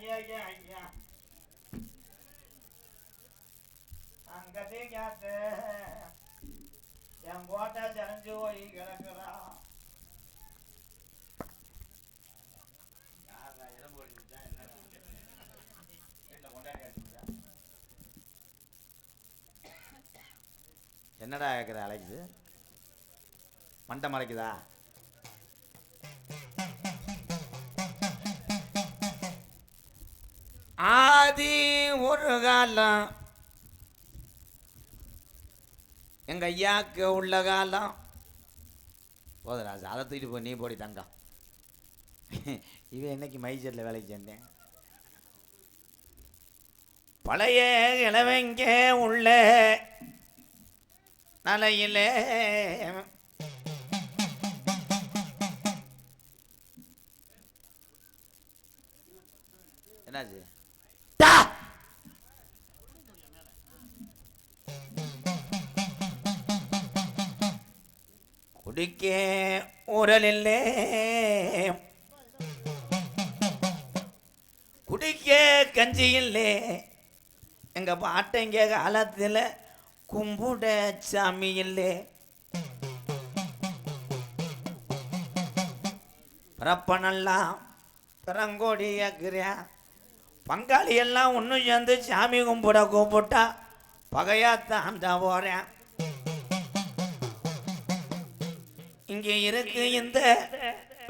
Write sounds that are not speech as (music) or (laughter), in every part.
ஐயா ஐயா அங்கதே கேட்டு என் கோட்டை தெரிஞ்சு போய் கிடக்குறா என்னடா கேட்குற அழைக்குது மண்டை மறைக்குதா? ஆதி ஒரு காலம் எங்க ஐயாக்கு உள்ள காலம். போதும் அதை தூக்கிட்டு போய் நீ போடி தங்கம். இவன் என்னைக்கு மைசூரில் வேலைக்கு சேர்ந்தேன் பழைய இளவங்க உள்ள நலையிலே. என்னாச்சு? குடிக்க உரலில்லே குடிக்க கஞ்சி இல்லே எங்கள் பாட்டைங்க காலத்தில் கும்பிட சாமி இல்லே பிறப்பனெல்லாம் பிறங்கோடி கேட்குறியா பங்காளி எல்லாம் ஒன்றும் சேர்ந்து சாமி கும்பிட கூப்பிட்டா பகையாத்தான் தான் போகிறேன் இங்கே இருக்கு இந்த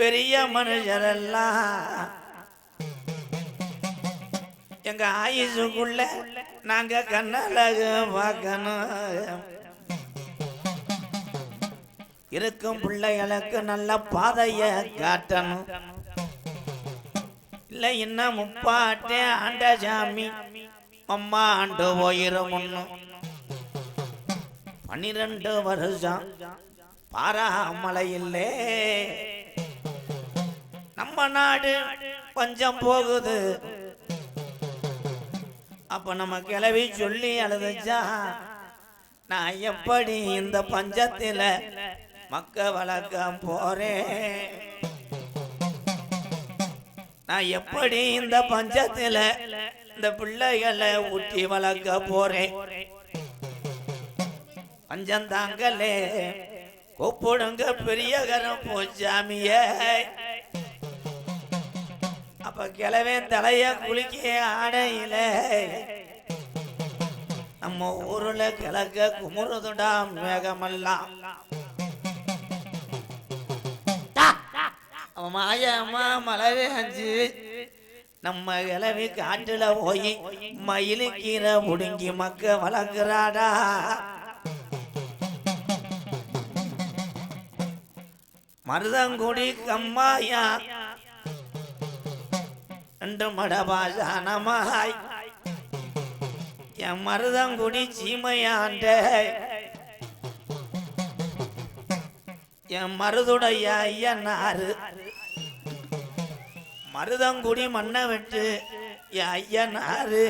பெரிய மனுஷரெல்லாம் எங்க ஆயுசுக்குள்ள நாங்க கண்ணழகு பார்க்கணும். இருக்கும் பிள்ளைகளுக்கு நல்ல பாதைய காட்டணும். இல்ல இன்னும் முப்பாட்டே ஆண்ட சாமி அம்மா ஆண்டு போயிரும் ஒண்ணும் பன்னிரண்டு வருஷம் பாராமலையில்லே நம்ம நாடு பஞ்சம் போகுது. அப்ப நம்ம கிளவி சொல்லி அழுதுச்சா? நான் எப்படி இந்த பஞ்சத்தில மக்க வளர்க்க போறேன்? நான் எப்படி இந்த பஞ்சத்தில இந்த பிள்ளைகளை ஊட்டி வளர்க்க போறேன்? பஞ்சம் ஒப்புடுங்க பெரிய கரம் போச்சாமிய அப்ப கிளவே தலைய குளிக்க ஆடையில. நம்ம ஊர்ல கிழக்க குமுறுதுடா மேகமெல்லாம். மாயம்மா மழை அஞ்சு. நம்ம கிளவி காட்டுல போய் மயிலுக்கீரை முடுங்கி மக்க வளர்க்குறாடா. மருதங்குடி கம்மாயா. ரெண்டு மடபாசானமாய் என் மருதங்குடி சீமையாண்ட. என் மருதுடைய ஐயனாரு. மருதங்குடி மண்ணை விட்டு என் ஐயனாரு.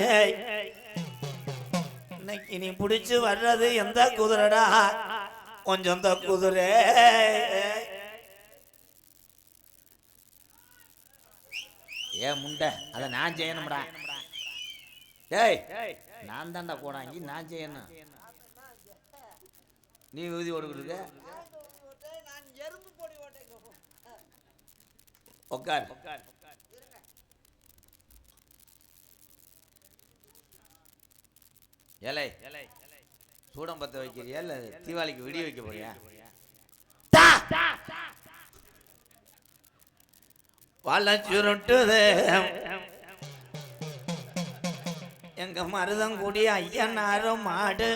இன்னைக்கு நீ பிடிச்சு வர்றது எந்த குதிரடா? கொஞ்சம் இந்த குதிரை. ஏ முண்டை அதை நான் செய்யணும்டா. ஏய் நான் தான்டா போடாங்கி நான் செய்யணும். நீ ஊதி ஓடுக்கிட்டு நான் இலை பொடி சூடம் பற்ற வைக்கிறியா? இல்லை தீபாவளிக்கு வெடி வைக்க போறியா? வாழ சுருட்டுது எங்க மருதங்குடி ஐயனாரும் மாடு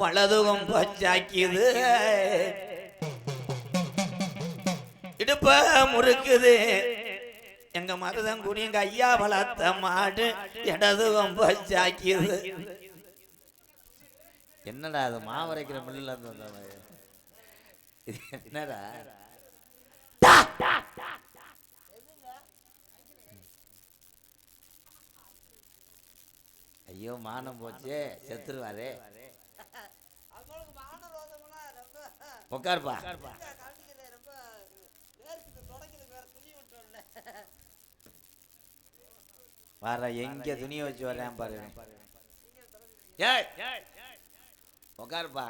வலதுகம் பச்சாக்கிது. இடுப்ப முறுக்குது. எங்க மருதங்குடி எங்க ஐயா வளர்த்த மாடு இடதுகம் பச்சாக்கிது. என்னடா அது மாவரைக்கிற மில்லுல என்னடா? ஐயோ மானம் போச்சே. செத்துருவாரே. உட்காருப்பா வர எங்க துணியை வச்சு வர்றேன் பாரு. ஏய்! உட்காருப்பா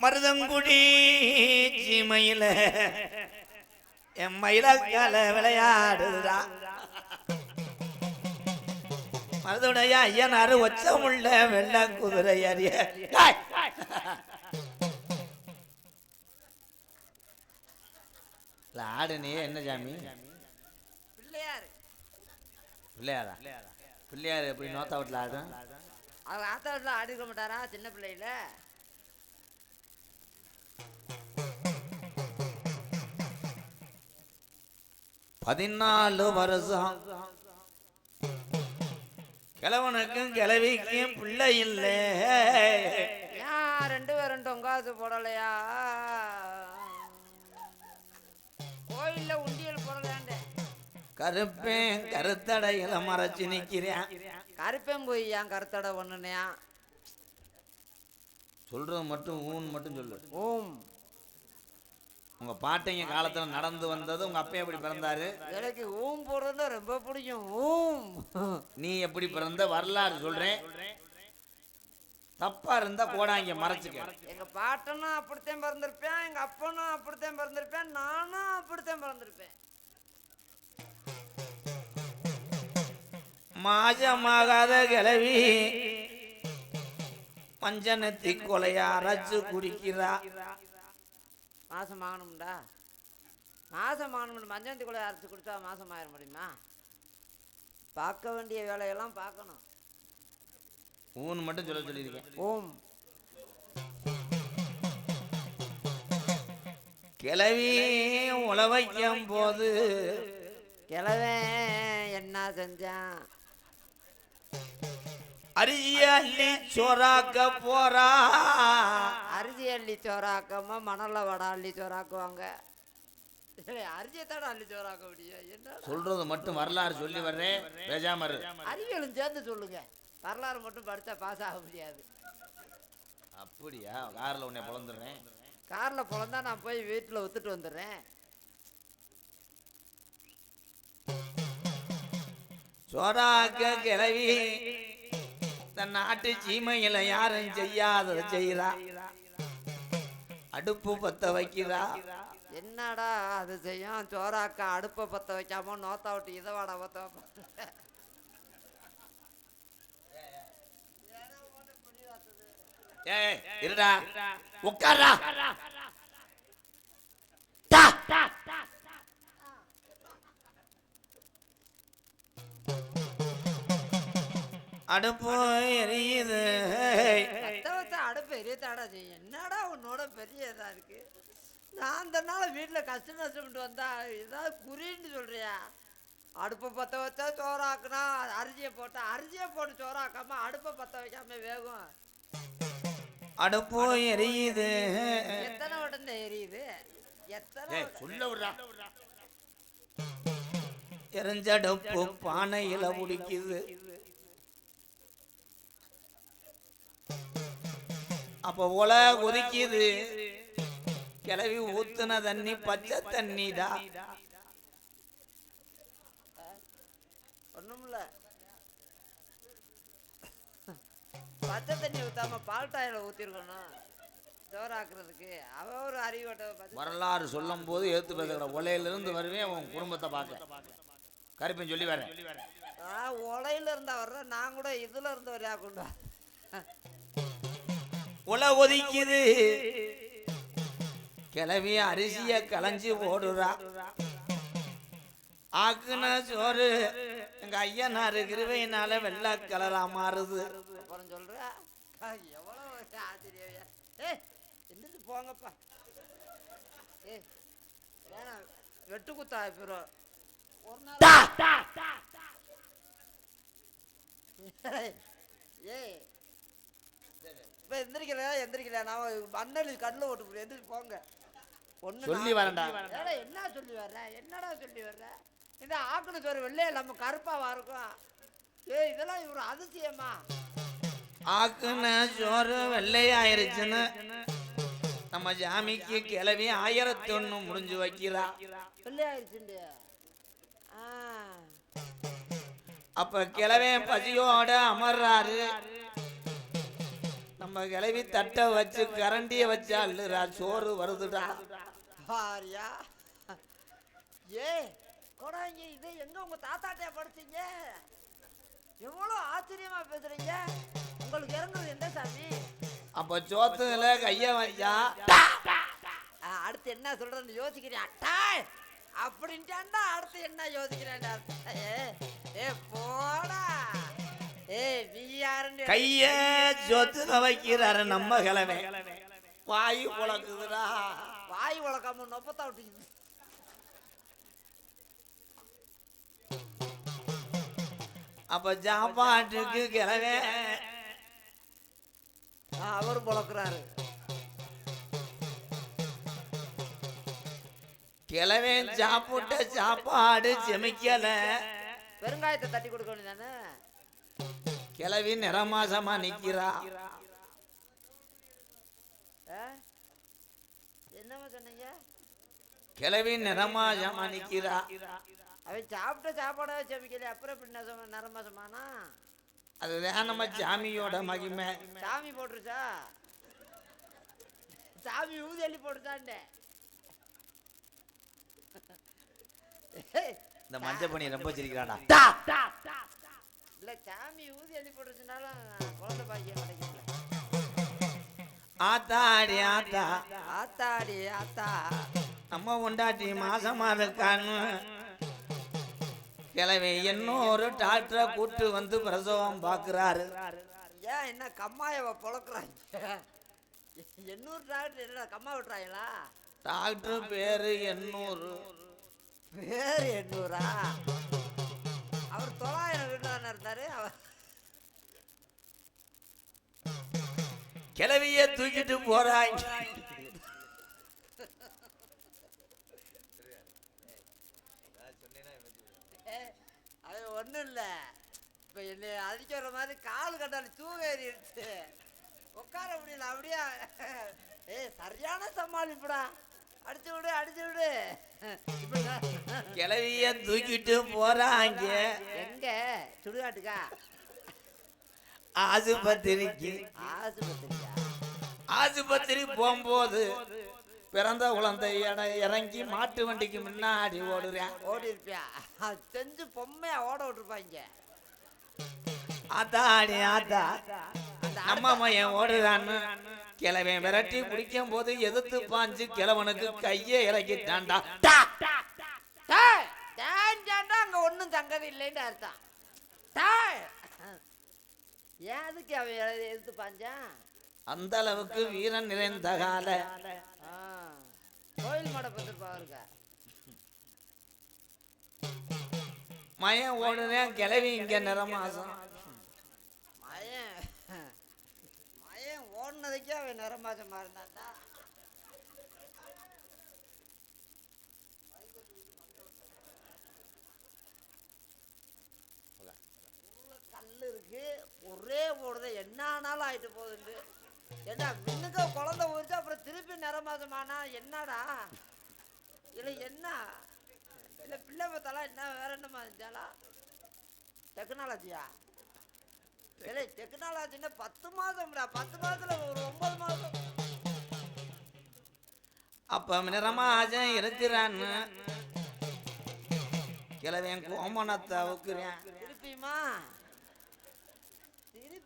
மருதங்குடி சீமையில என் மயிலக்கால விளையாடுறா. மருதுடைய ஐயனாரு ஒச்சமுள்ள வெள்ள குதிரை அறிய. ஆடு நீ என்ன சாமி? பிள்ளையார். பிள்ளையாரா? பிள்ளையார் எப்படி நோத்தா வீட்டில் ஆடும்? அவர் ஆத்தா வீட்டில் ஆடி இருக்க மாட்டாரா சின்ன பிள்ளையில? பதினாலு வருஷம். கிழவனுக்கும் கிழவிக்கும் பிள்ளை இல்லை. ரெண்டு பேரும் டொங்காசு போடலையா? கோயில்ல உண்டியல் போடலாண்டே கருப்பேன் கருத்தடையில மறைச்சு நிக்கிறேன். கருப்பேன் போய் ஏன் கருத்தடை ஒண்ணுனையா சொல்றது மட்டும் ஊன் மட்டும் சொல்லு. ஓம் உங்க பாட்டைங்க காலத்துல நடந்து வந்தது உங்க அப்பா எப்படி பிறந்தாரு? எனக்கு ஊம் போடுறதுன்னா ரொம்ப பிடிக்கும். ஊம். நீ எப்படி பிறந்த வரலாறு சொல்றேன். தப்பா இருந்தா கோடாங்க மறைச்சுக்க. எங்க பாட்டனும் அப்படித்தான் பிறந்திருப்பேன் எங்க அப்பனும் அப்படித்தான் பிறந்திருப்பேன் நானும் அப்படித்தான் பிறந்திருப்பேன். மாஜமாகாத கிளவி மஞ்சனத்தி கொலைய அரைச்சு குடிக்கிறா. மாசம் ஆகணும்டா மாசம் ஆகணும் கூட அரைச்சி குடிச்சா மாசம் ஆயிட முடியுமா பார்க்க வேண்டிய வேலையெல்லாம் பார்க்கணும். ஊன்னு மட்டும் சொல்ல சொல்லியிருக்கேன். ஓம் கிளவி உழவைக்கும் போது கிழவன் என்ன செஞ்சான்? அரிசிய அள்ளி சோறாக்க போறா. அரிசி அள்ளி சோறாக்காம மணல்ல வடை அள்ளி சோறாக்குவாங்க. ஏய், அரிசியை தானே அள்ளி சோறாக்க முடியும்? என்ன சொல்றது மட்டும் வரலாறு சொல்லி வர்றேன் பேசாம. அறிவியலும் சேர்ந்து சொல்லுங்க. வரலாறு மட்டும் படித்தா பாஸ் ஆக முடியாது. அப்படியா? கார்ல உன்னை பிறந்துடுறேன் காரில் பிறந்தா நான் போய் வீட்டில் ஒத்துட்டு வந்துடுறேன். சோறாக்க கிளவி. தன் நாட்டு சீமையில யாரும் செய்யாததை செய்யறா அடுப்பு பத்த வைக்கிறா. என்னடா அது செய்யும்? சோறாக்கா அடுப்பை பற்ற வைக்காம நோத்தா விட்டு இதை வாடா ஏய் இருடா. உட்காரா அடுப்பு எரியுது. அடுப்பு எரியத்தாடா செய்யும் என்னடா உன்னோட பெரிய இதாக இருக்கு? நான் அந்த நாள் வீட்டில் கஷ்ட நஷ்டப்பட்டு வந்தா ஏதாவது குறின்னு சொல்றியா? அடுப்பை பற்ற வச்சா சோறாக்குனா அரிசியை போட்டா அரிசியை போட்டு சோறாக்காம அடுப்பை பற்ற வைக்காம வேகும். அடுப்பு எரியுது. எத்தனை உடனே எரியுது? எத்தனை? சொல்ல விடுறா. எரிஞ்சடுப்பு பானையில முடிக்குது அப்ப உல கொதிக்குது கிளவி ஊத்துன தண்ணி பச்சை தண்ணிடா. ஒண்ணுமில்ல. பச்சை தண்ணி ஊத்தாம பால் டாயில ஊத்திருக்கணும். சோறாக்குறதுக்கு அவ ஒரு அறிவோட்ட வரலாறு சொல்லும் போது ஏத்து பேசுகிற உலையில இருந்து வருவேன் உன் குடும்பத்தை பார்க்க. கருப்பன் சொல்லி வரேன். ஆ, உலையில இருந்தா வர்ற நான் கூட இதுல இருந்து வரையா கொண்டு வா. உல கொதிக்குது கிளவி அரிசிய களைஞ்சி போடுறா. ஆக்குன சோறு எங்க ஐயனாரு கிருவையினால வெள்ளை கலரா மாறுது. அப்புறம் சொல்ற எவ்வளவு ஆச்சரியம் ஏ எந்திரிச்சு போங்கப்பா ஏ வேணாம் வெட்டு குத்தா போயிடும் ஒரு நாள் ஏய். இப்ப எந்திரிக்கல எந்திரிக்கல நான் மண்ணலி கண்ணில் ஓட்டு போய் எந்திரிச்சு போங்க. ஒண்ணு சொல்லி வரேன்டா. என்ன சொல்லி வர்ற? என்னடா சொல்லி வர்ற? இந்த ஆக்குன சோறு வெள்ளைய நம்ம கருப்பாவா இருக்கும் ஏய் இதெல்லாம் இவர் அதிசயமா. ஆக்குன சோறு வெள்ளையாயிருச்சுன்னு நம்ம ஜாமிக்கு கிளவி ஆயிரத்தி ஒண்ணு முடிஞ்சு வைக்கிறா பிள்ளையாயிருச்சுண்டு ஆ. அப்ப கிளவே பசியோட அமர்றாரு. நம்ம கிளவி தட்டை வச்சு கரண்டிய வச்சு அள்ளுறா. சோறு வருதுடா. பாரியா ஏ கொடாங்க இது எங்க உங்க தாத்தாட்டையா படிச்சீங்க? எவ்வளோ ஆச்சரியமா பேசுறீங்க. உங்களுக்கு இறங்குறது எந்த சாமி? அப்ப சோத்துல கைய ஆ, அடுத்து என்ன சொல்றேன்னு யோசிக்கிறியா? டாய் அப்படின்ட்டாண்டா அடுத்து என்ன யோசிக்கிறேன்டா. ஏ ஏ போடா. கைய சொத்துல வைக்கிறாரு நம்ம கிழமை. வாயு புழக்குதுடா வாய் உழக்காம நொப்பத்தா விட்டுக்குது அப்ப சாப்பாட்டுக்கு கிழமை. ஆ, அவரும் புழக்கிறாரு கிழமை சாப்பிட்ட சாப்பாடு செமிக்கல. பெருங்காயத்தை தட்டி கொடுக்க வேண்டியதானே கிழவி நிறமாசமா நிக்கிறா. ஆ? என்னம்மா சொன்னீங்க? கிழவி நிறமாசமா நிக்கிறா. அவன் சாப்பிட்ட சாப்பாடாவே செமிக்கல அப்புறம் எப்படி நெசமா நரமாசமானா அதுதான் நம்ம சாமியோட மகிமை? சாமி போட்டுருச்சா? சாமி ஊதி அள்ளி போட்டுச்சாண்டே இந்த மஞ்சள் பண்ணி ரொம்ப சிரிக்கிறாடா இல்ல சாமி ஊதி அள்ளி போட்டுச்சுனாலும் குழந்தை பாக்கியம் கிடைக்கல. ஆத்தாடி ஆத்தா. ஆத்தாடி ஆத்தா. நம்ம உண்டாட்டி மாசமா இருக்கான்னு. கிழவி இன்னொரு டாக்டரை கூட்டு வந்து பிரசவம் பார்க்கறாரு. ஏன் என்ன கம்மாயவ பொழக்கிறாங்க? எண்ணூறு டாக்டர் என்னடா கம்மா விட்டுறாங்களா? டாக்டர் பேரு எண்ணூறு. பேர் எண்ணூறா? கிழவிய தூக்கிட்டு போறாங்க. அது ஒன்றும் இல்லை. இப்போ என்னை அடிக்கிற மாதிரி கால் கட்டால் தூங்க ஏறிடுச்சு உட்கார முடியல அப்படியே. ஏய் சரியான சமாளிப்புடா. அடிச்சு விடு அடிச்சு விடு. கிழவிய தூக்கிட்டு போறாங்க. எங்க? சுடுகாட்டுக்கா? ஆசுபத்திரிக்கு ஆசுபத்திரி போகும்போது பிறந்த குழந்தை இறங்கி மாட்டு வண்டிக்கு முன்னாடி ஓடுறேன் ஓடி இருப்பியா அது செஞ்சு பொம்மையா ஓட விட்டுருப்பாங்க ஆத்தா அந்த நம்ம மையன் ஓடுறான்னு கிழவன் விரட்டி பிடிக்கும் போது எதிர்த்து பாஞ்சு கிழவனுக்கு கையை இறக்கிட்டான்டா டேய், தேஞ்சாண்டா அங்க ஒண்ணும் தங்கது இல்லைன்னு அர்த்தம். ஏன் அதுக்கு அவன் எ- எடுத்து பாஞ்சான் அந்த அளவுக்கு வீரன் நிறைந்த கால. கோயில் மடப்பத்து பாருங்க மயன் ஓடுறேன் கிளவி இங்க நிறமாசம். மயன் மயன் ஓடினதுக்கே அவன் நிறமாசமா இருந்தான்டா. கல் இருக்கு. ஒரே ஓடுத என்ன ஆனாலும் ஆயிட்டு போகுதுண்டு. என்ன முன்னுக்க குழந்தை ஊறிச்சு அப்புறம் திருப்பி நிறமாசமானா என்னடா? இல்லை என்ன? இல்லை பிள்ளை பார்த்தாலாம் என்ன வேற என்னமா இருந்தாலா டெக்னாலஜியா? இல்லை டெக்னாலஜின்னா பத்து மாதம்டா. பத்து மாதத்துல ஒரு ஒன்பது மாதம். அப்ப நிறமாசம் இருக்கிறான்னு கிழவன் கோமணத்தை அவுக்குறேன். திருப்பியுமா?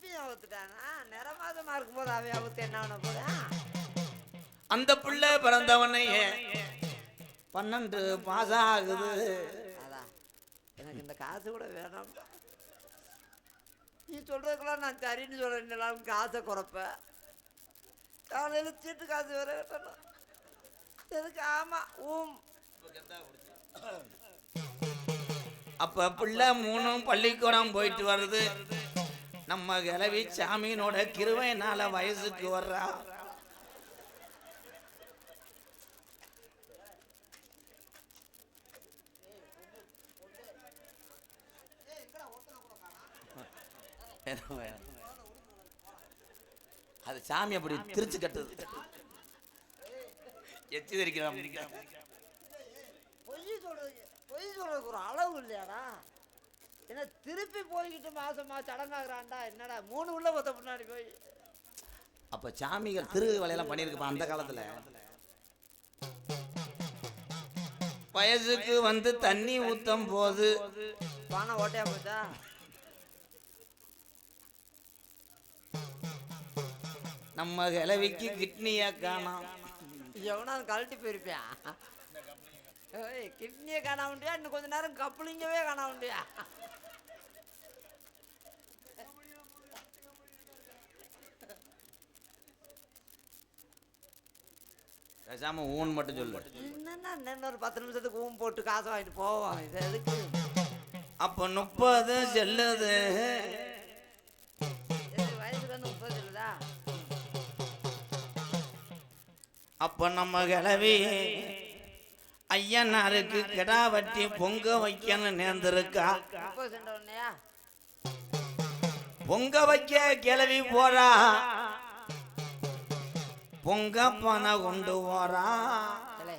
திருப்பியும் அவுத்துட்டானா? நிறமாதமா இருக்கும்போது அவன் அவுத்து என்ன பண்ண போறான் அந்த பிள்ளை பிறந்தவனையே பன்னெண்டு மாசம் ஆகுது. அதான். எனக்கு இந்த காசு கூட வேணாம். நீ சொல்றதுக்கெல்லாம் நான் சரின்னு சொல்றேன். காசை குறைப்ப? காலையில் சீட்டு காசு வேற கட்டணும். எதுக்கு ஆமா ஊம். அப்ப பிள்ளை மூணும் பள்ளிக்கூடம் போயிட்டு வருது. நம்ம கிளவி சாமியினோட கிருவையினால வயசுக்கு வர்றா? அது சாமி அப்படி திருச்சு கட்டுது. எச்சி தெரிக்கிறான் பொய் சொல்றதுக்கு பொய் சொல்றதுக்கு ஒரு அளவு இல்லையாடா? என்ன திருப்பி போய்கிட்டு மாசமா சடங்காகிறான்டா என்னடா மூணு உள்ள பத்த முன்னாடி போய். அப்ப சாமிகள் திரு வேலையெல்லாம் பண்ணியிருக்குப்பா அந்த காலத்துல? வயசுக்கு வந்து தண்ணி ஊத்தும் போது. பானை ஓட்டையா போச்சா? நம்ம கிழவிக்கு கிட்னியா காணோம். எவனாவது கழட்டி போயிருப்பியான் ஏய் கிட்னியை காண முடியா இன்னும் கொஞ்ச நேரம் கப்பலிங்கவே காண பேசாம ஊன் மட்டும் சொல்லு. என்னன்னா இன்னொரு பத்து நிமிஷத்துக்கு ஊம் போட்டு காசு வாங்கிட்டு போவோம். இது எதுக்கு? அப்ப முப்பது செல்லுது. வயசுக்கு வந்து முப்பது சொல்லுதா? அப்ப நம்ம கிளவி ஐயனாருக்கு கிடா வட்டி பொங்க வைக்கன்னு நேர்ந்திருக்கா. பொங்க வைக்க கிளவி போறா. பொங்க பானை கொண்டு போறா இல்லை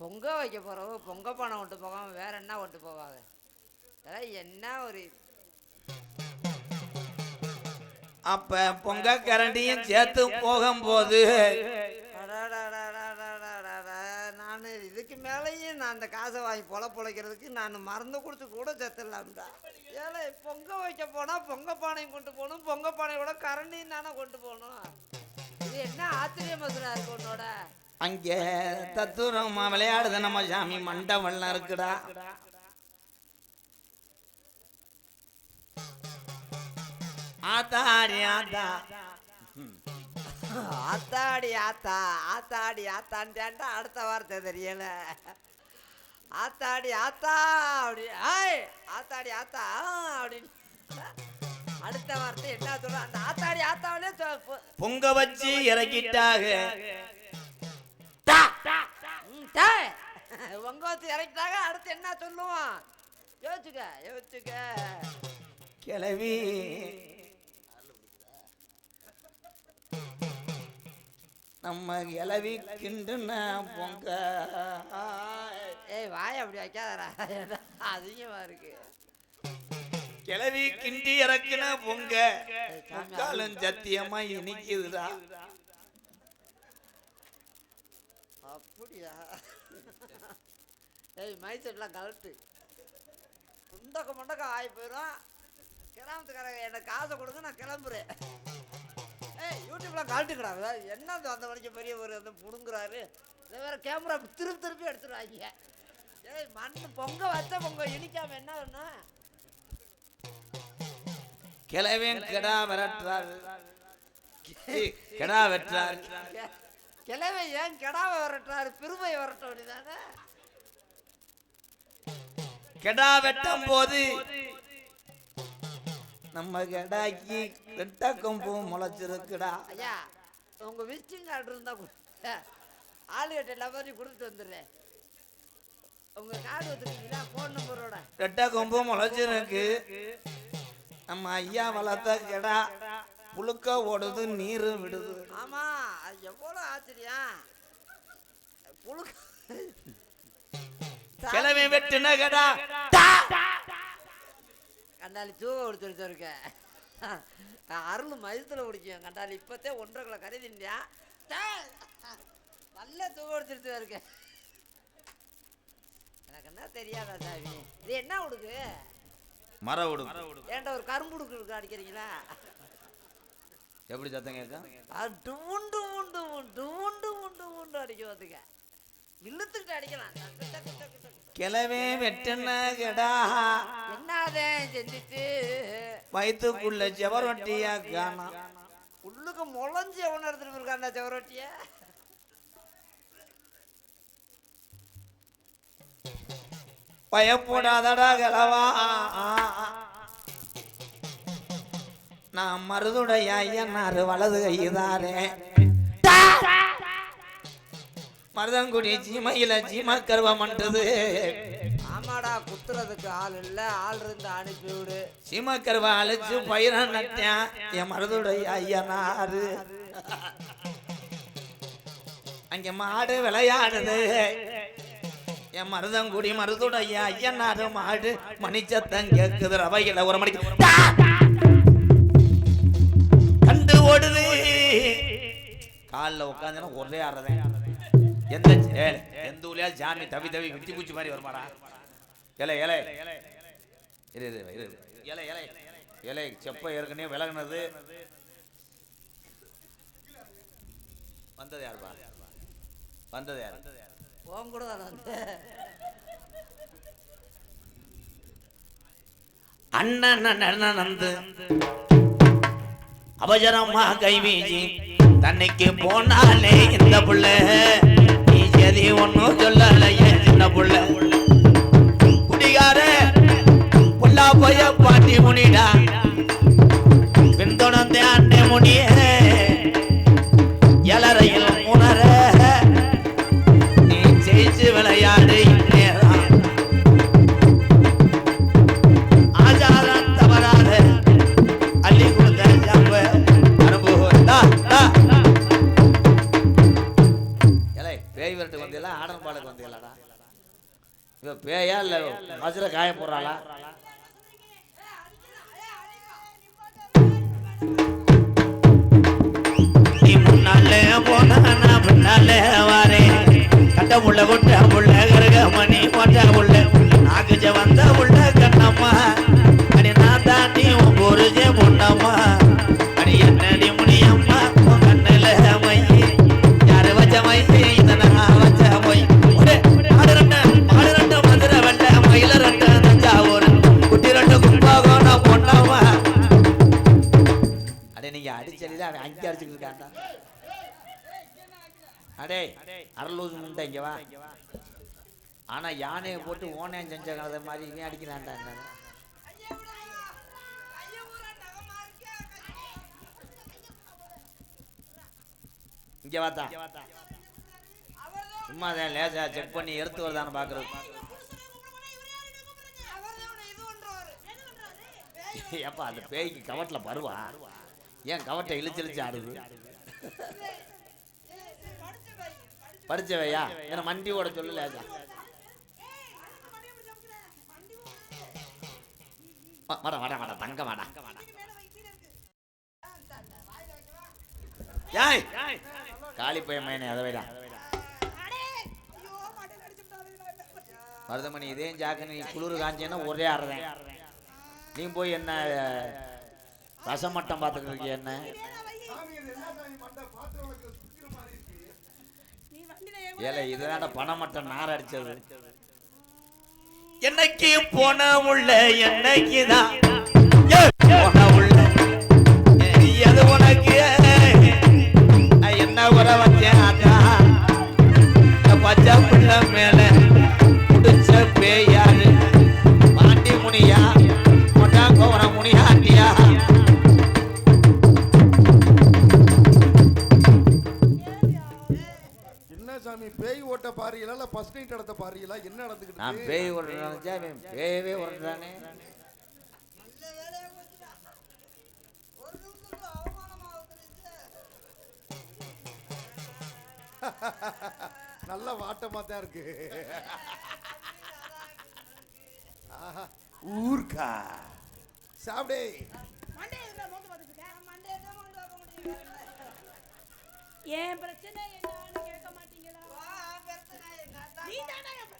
பொங்க வைக்க போகிறவங்க பொங்க பானை கொண்டு போகாம வேற என்ன கொண்டு போவாங்க என்ன ஒரு அப்ப பொங்க கரண்டியும் சேர்த்து போகும்போது நான் இதுக்கு மேலேயும் நான் அந்த காசை வாங்கி பொல பொழைக்கிறதுக்கு நான் மருந்து கொடுத்து கூட செத்துடலாம்டா. ஏழை பொங்க வைக்க போனால் பொங்க பானையும் கொண்டு போகணும் பொங்க பானையோட கரண்டியும் தானே கொண்டு போகணும். இது என்ன ஆச்சரிய மசுரா இருக்கு உன்னோட? அங்கே தத்துரமா விளையாடுது நம்ம சாமி மண்டபம்லாம் இருக்குடா. ஆத்தாடி ஆத்தா. ஆத்தாடி ஆத்தா. ஆத்தாடி ஆத்தான்ட்டா அடுத்த வார்த்தை தெரியல. ஆத்தாடி ஆத்தா அப்படி. ஆய் ஆத்தாடி ஆத்தா அப்படின்னு. அடுத்த வார்த்தை என்ன சொல்ற? அந்த ஆத்தாடி பொ- பொங்க வச்சு டேய். உங்க வச்சு இறக்கிட்டாங்க அடுத்து என்ன சொல்லுவோம் யோசிச்சுக்க யோசிச்சுக்க. கிளவி நம்ம கிளவி கிண்டுன பொங்க. ஏய் வாய் அப்படி வைக்காதடா. அதிகமா இருக்கு. கிளவி கிண்டி இறக்குன பொங்க. முக்காலும் சத்தியமா இனிக்குதுடா. அப்படியா? ஏய் மைசூர்லாம் கலட்டு முண்டக்க முண்டக்க ஆகி போயிடும் கிராமத்துக்காரங்க எனக்கு காசை கொடுங்க நான் கிளம்புறேன். ஏய் யூடியூப்லாம் கழட்டுக்கிறாங்க என்ன அந்த அந்த பெரிய ஒரு வந்து புடுங்குறாரு? இதை வேற கேமரா திருப்பி திருப்பி எடுத்துடுவாங்க. ஏய் மண் பொங்க வச்ச பொங்க இனிக்காமல் என்ன வேணும் கிளவன் கிடா விரட்டுறாரு. கிடா வெட்டுறாரு. கிழவை ஏன் கிடாவை வரட்டுறாரு? பெருமை வரட்ட வேண்டியதானே? கெடா வெட்டும் போது நம்ம கெடாக்கி ரெட்ட கொம்பு முளைச்சிருக்குடா. ஐயா உங்க விசிட்டிங் கார்டு இருந்தா கொடுங்க ஆளுகிட்ட எல்லாத்தையும் கொடுத்துட்டு வந்துடுறேன். உங்க கார்டு வச்சுருக்கீங்களா? ஃபோன் நம்பரோட ரெட்ட கொம்பு முளைச்சிருக்கு. நம்ம ஐயா வளர்த்த கெடா புழுக்க ஓடுது நீரு விடுது. ஆமா அது எவ்வளோ ஆச்சரியம். புழுக்க (laughs) கிளவி வெட்டுன கெடா கண்டாலி தூவ கொடுத்துட்டு இருக்க அருள் மயத்துல குடிக்கும் கண்டாலி இப்பத்தே ஒன்றரை கிலோ கறி தின்றியா நல்ல தூவ கொடுத்துட்டு இருக்க எனக்கு என்ன தெரியாதா சாமி? இது என்ன உடுக்கு? மர விடும் ஏன்டா ஒரு கரும்பு உடுக்கு அடிக்கிறீங்களா? எப்படி சத்தம் கேட்க அது உண்டு உண்டு உண்டு உண்டு உண்டு அடிக்க வந்துங்க இழுத்துக்கிட்டு அடிக்கலாம். டக்கு, டக்கு, டக்கு, டக்கு. கிளவே வெட்டுன கெடா? என்னதே செஞ்சுட்டு? வயிற்றுக்குள்ள செவரொட்டியா காணோம் உள்ளுக்கு முளைஞ்சு எவன எடுத்துட்டு போயிருக்காண்டா செவரொட்டிய. பயப்படாதடா கிழவா நான் மருதுடைய ஐயனாரு வலது கையுதாரே. மருதங்குடி சீமையில சீம கருவம் பண்றது ஆமாடா குத்துறதுக்கு ஆள் இல்ல. ஆள் இருந்து அனுப்பி விடு. சீம கருவ அழிச்சு பயிர நட்டேன். என் மருதுடைய ஐயனாரு அங்க மாடு விளையாடுது. என் மருதங்குடி மருதுடைய ஐயனாரு மாடு மணிச்சத்தம் கேக்குது ரவையில ஒரு மணிக்கு. கண்டு ஓடுது. காலில் உட்காந்துனா ஒரே ஆடுறதேன் எந்த ஏ- எந்த ஊர்லயா ஜாமி தவி தவி குச்சி குச்சி மாதிரி வருமாடா? இலை இலை. இரு இரு இரு. இலை இலை. இலை செப்ப ஏற்கனவே விலகுனது. வந்தது யாருப்பா? வந்தது யார்? உன் கூட அண்ணன் அண்ணன் வந்து அவசரமா கை தன்னைக்கு போனாலே இந்த புள்ள. நீ சரி ஒன்னும் சொல்லலையே சின்ன புள்ள. குடிகார புள்ளா போய பாட்டி முனிடா. பின்தொடர்ந்த அண்ணே முனியே இவ பேயா இல்லை மசில காய போடுறாளா? நீ முன்னாலே போனா நான் பின்னாலே வரேன். கட்ட முள்ள கொட்ட முள்ள கருக மணி போட்ட முள்ள அவன் அங்கே அடிச்சுக்கிட்டு இருக்கான்டா. அடே அரலூசு முண்டை இங்க வா. ஆனா யானையை போட்டு ஓனையம் செஞ்ச கதை மாதிரி இவன் அடிக்கிறான்டா என்ன. இங்க வாத்தா. சும்மா தான் லேசா செக் பண்ணி எடுத்து வருதான்னு பாக்குறது. ஏப்பா அந்த பேய்க்கு கவட்டில் பருவா? ஏன் கவட்டை இழுச்சு இழுச்சு ஆடுது? படிச்சவையா? ஏன்னா மண்டியோட சொல்லு லேசா வா- வாடா வாடா வாடா தங்க வாடா. ஏய்! காளி பையன் மயனே அதை வைடா. மருதமணி இதையும் ஜாக்கு நீ குளிர் காஞ்சேன்னா ஒரே ஆடுறேன் நீ போய் என்ன ரசமட்டம் பார்த்துட்டு இருக்கிய என்ன? ஏல இதனால பணமட்டம் நார் அடிச்சது. என்னைக்கு போன உள்ள என்னைக்குதான் போன உள்ள எது உனக்கு? என்ன உற அதான் பச்சை பிள்ளை பாருங்களா இல்ல ஃபர்ஸ்ட் நைட் நடத்த பாருங்களா என்ன நடந்துக்கிட்டு நான் இருக்கு? பேய் நினைச்சா இவன் பேயவே ஓடுறானே. (laughs) நல்ல வாட்டமா தான் இருக்கு. ஆஹா, ஊர்க்கா. சாப்பிடே. என் பிரச்சனை என்னன்னு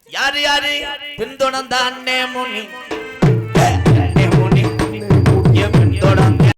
யாரு யாரு? பின்தொடர்ந்த அண்ணே முனி அண்ணே முனி